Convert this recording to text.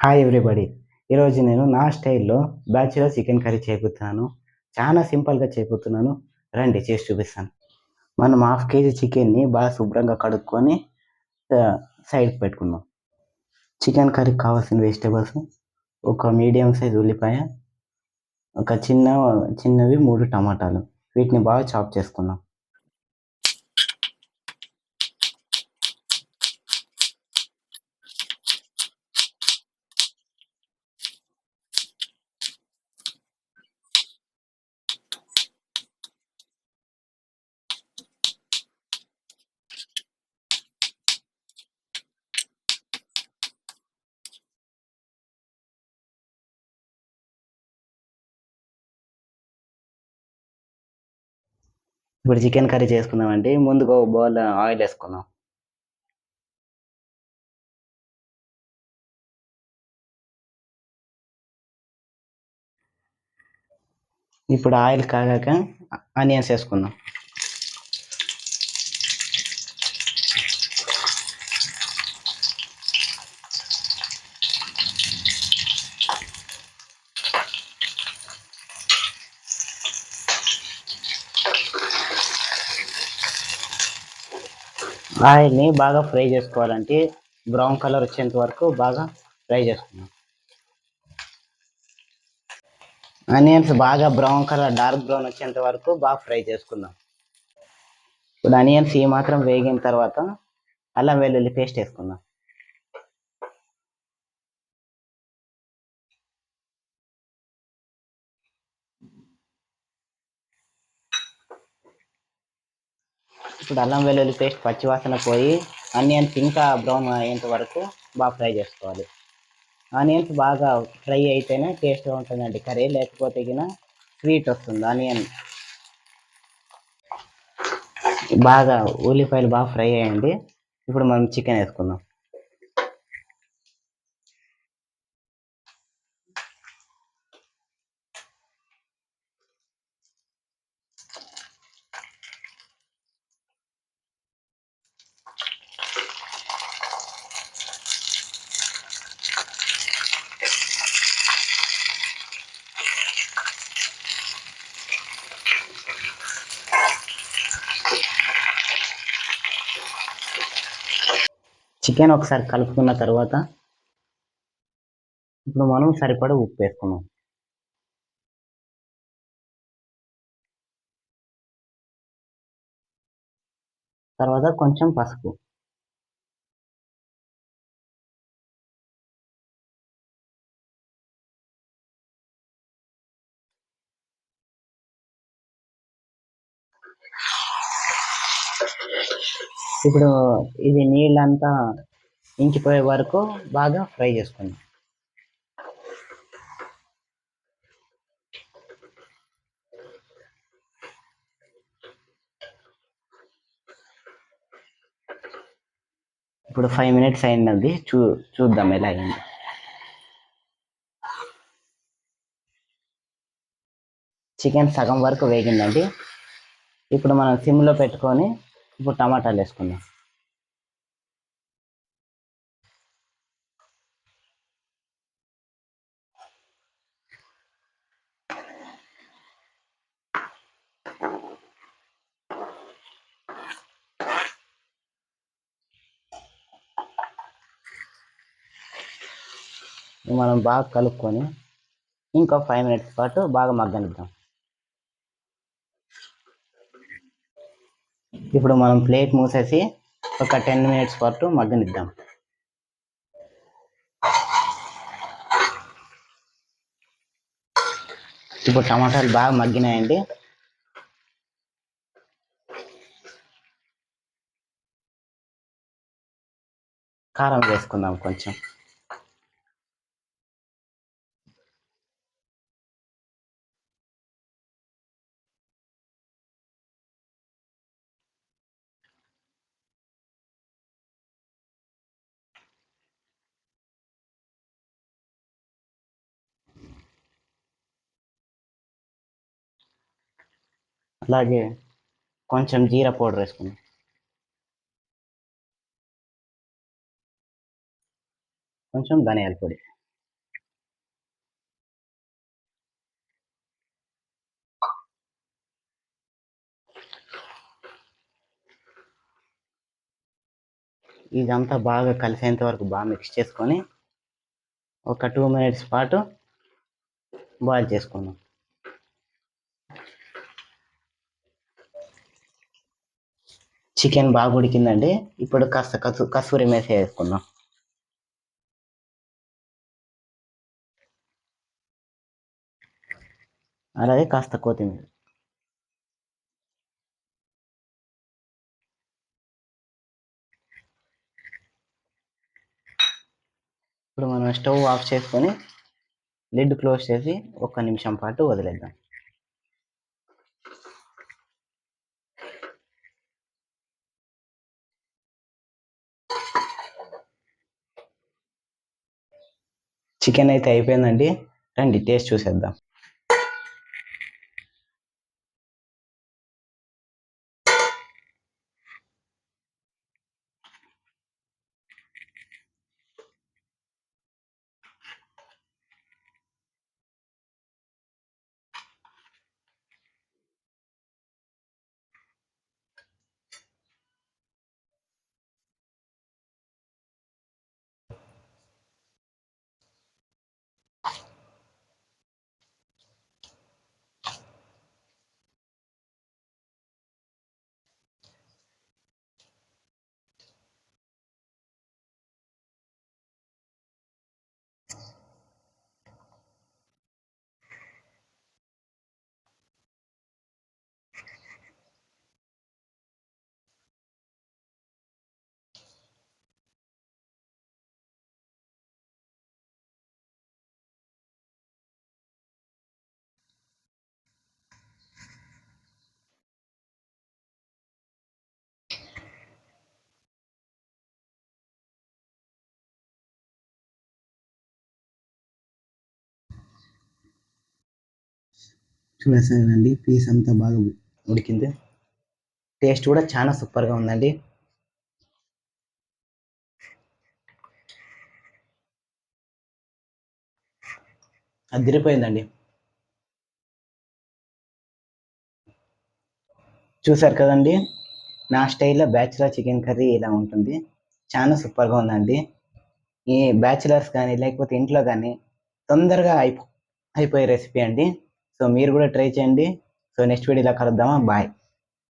Hi everybody ఈరోజు నేను నా స్టైల్లో బ్యాచులర్ చికెన్ కర్రీ చేయబోతున్నాను చాలా సింపుల్గా చేయబోతున్నాను రండి చేసి చూపిస్తాను. మనం హాఫ్ కేజీ చికెన్ని బాగా శుభ్రంగా కడుక్కొని సైడ్ సైడ్కి పెట్టుకుందాం. చికెన్ కర్రీకి కావాల్సిన వెజిటేబుల్స్ ఒక మీడియం సైజ్ ఉల్లిపాయ ఒక చిన్న చిన్నవి మూడు టమాటాలు. వీటిని బాగా చాప్ చేసుకుందాం. ఇప్పుడు చికెన్ కర్రీ చేసుకుందామండి. ముందుగా ఒక బౌల్ ఆయిల్ వేసుకుందాం. ఇప్పుడు ఆయిల్ కాగాక ఆనియన్స్ వేసుకుందాం. ఆయిల్ని బాగా ఫ్రై చేసుకోవాలంటే బ్రౌన్ కలర్ వచ్చేంత వరకు బాగా ఫ్రై చేసుకున్నాం ఆనియన్స్ బాగా బ్రౌన్ కలర్ డార్క్ బ్రౌన్ వచ్చేంత వరకు బాగా ఫ్రై చేసుకుందాం. ఇప్పుడు ఆనియన్స్ ఈ మాత్రం వేగిన తర్వాత అల్లం వెల్లుల్లి పేస్ట్ వేసుకుందాం. ఇప్పుడు అల్లం వెల్లుల్లి పేస్ట్ పచ్చివాసన పోయి ఆనియన్స్ ఇంకా బ్రౌన్ అయ్యేంత వరకు బాగా ఫ్రై చేసుకోవాలి. ఆనియన్స్ బాగా ఫ్రై అయితేనే టేస్ట్గా ఉంటుందండి కర్రీ లేకపోతే గిన స్వీట్ వస్తుంది ఆనియన్. బాగా ఉల్లిపాయలు బాగా ఫ్రై అయ్యండి. ఇప్పుడు మనం చికెన్ వేసుకుందాం. చికెన్ ఒకసారి కలుపుకున్న తర్వాత ఇప్పుడు మనం సరిపడా ఉప్పు వేసుకున్నాం తర్వాత కొంచెం పసుపు. ఇప్పుడు ఇది నీళ్ళంతా ఇంకిపోయే వరకు బాగా ఫ్రై చేసుకుందాం. ఇప్పుడు ఫైవ్ మినిట్స్ అయింది చూ చూద్దాం ఎలా అయింది. చికెన్ సగం వరకు వేగిందండి. ఇప్పుడు మనం సిమ్లో పెట్టుకొని ఇప్పుడు టమాటాలు వేసుకుందాం. మనం బాగా కలుపుకొని ఇంకో ఫైవ్ మినిట్స్ పాటు బాగా మగ్గనిద్దాం. ఇప్పుడు మనం ప్లేట్ మూసేసి ఒక టెన్ మినిట్స్ పాటు మగ్గనిద్దాం. ఇప్పుడు టమాటాలు బాగా మగ్గినాయండి. కారం వేసుకుందాం కొంచెం. అట్లాగే కొంచెం జీరా పౌడర్ వేసుకుందాం. కొంచెం ధనియాల పొడి. ఇదంతా బాగా కలిసేంత వరకు బాగా మిక్స్ చేసుకొని ఒక టూ మినిట్స్ పాటు బాయిల్ చేసుకుందాం. చికెన్ బాగా ఉడికిందండి. ఇప్పుడు కాస్త కసు కసూరి మేసి వేసుకుందాం. అలాగే కాస్త కొత్తిమీర. ఇప్పుడు మనం స్టవ్ ఆఫ్ చేసుకొని లిడ్ క్లోజ్ చేసి ఒక్క నిమిషం పాటు వదిలేద్దాం. చికెన్ అయితే అయిపోయిందండి. రండి టేస్ట్ చూసేద్దాం. చూడండి పీస్ అంతా బాగా ఉడికింది. టేస్ట్ కూడా చాలా సూపర్గా ఉందండి. అదిరిపోయిందండి చూసారు కదండి? నా స్టైల్లో బ్యాచులర్ చికెన్ కర్రీ ఇలా ఉంటుంది. చాలా సూపర్గా ఉందండి. ఈ బ్యాచులర్స్ కానీ లేకపోతే ఇంట్లో కానీ తొందరగా అయిపో అయిపోయే రెసిపీ అండి. సో మీరు కూడా ట్రై చేయండి. సో నెక్స్ట్ వీడియోలో కలుద్దామా? బాయ్.